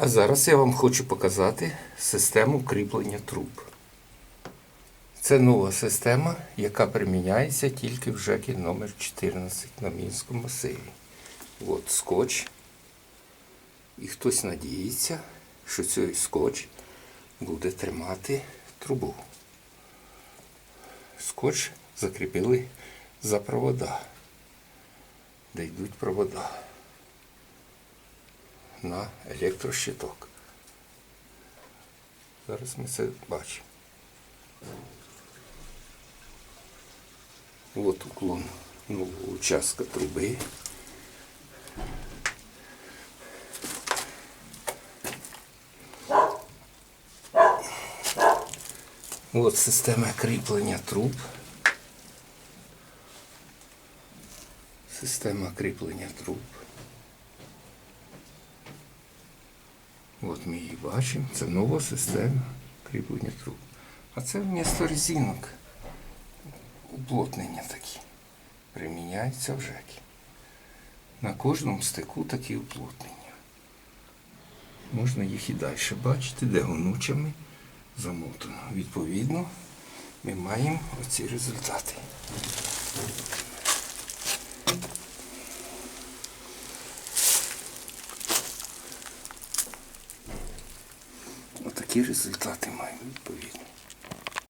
А зараз я вам хочу показати систему кріплення труб. Це нова система, яка приміняється тільки в ЖЕКі номер 14 на Мінському масиві. От скотч. І хтось надіється, що цей скотч буде тримати трубу. Скотч закріпили за провода, де йдуть провода на електрощиток. Зараз ми це бачимо. От уклон нового участка труби. От система кріплення труб. Система кріплення труб. От ми її бачимо. Це нова система кріплення труб. А це вмісто резинок. Уплотнення такі. Приміняються в ЖЕКі. На кожному стику такі уплотнення. Можна їх і далі бачити, де гонучами замотано. Відповідно, ми маємо оці результати. Отакі результати маємо відповідно.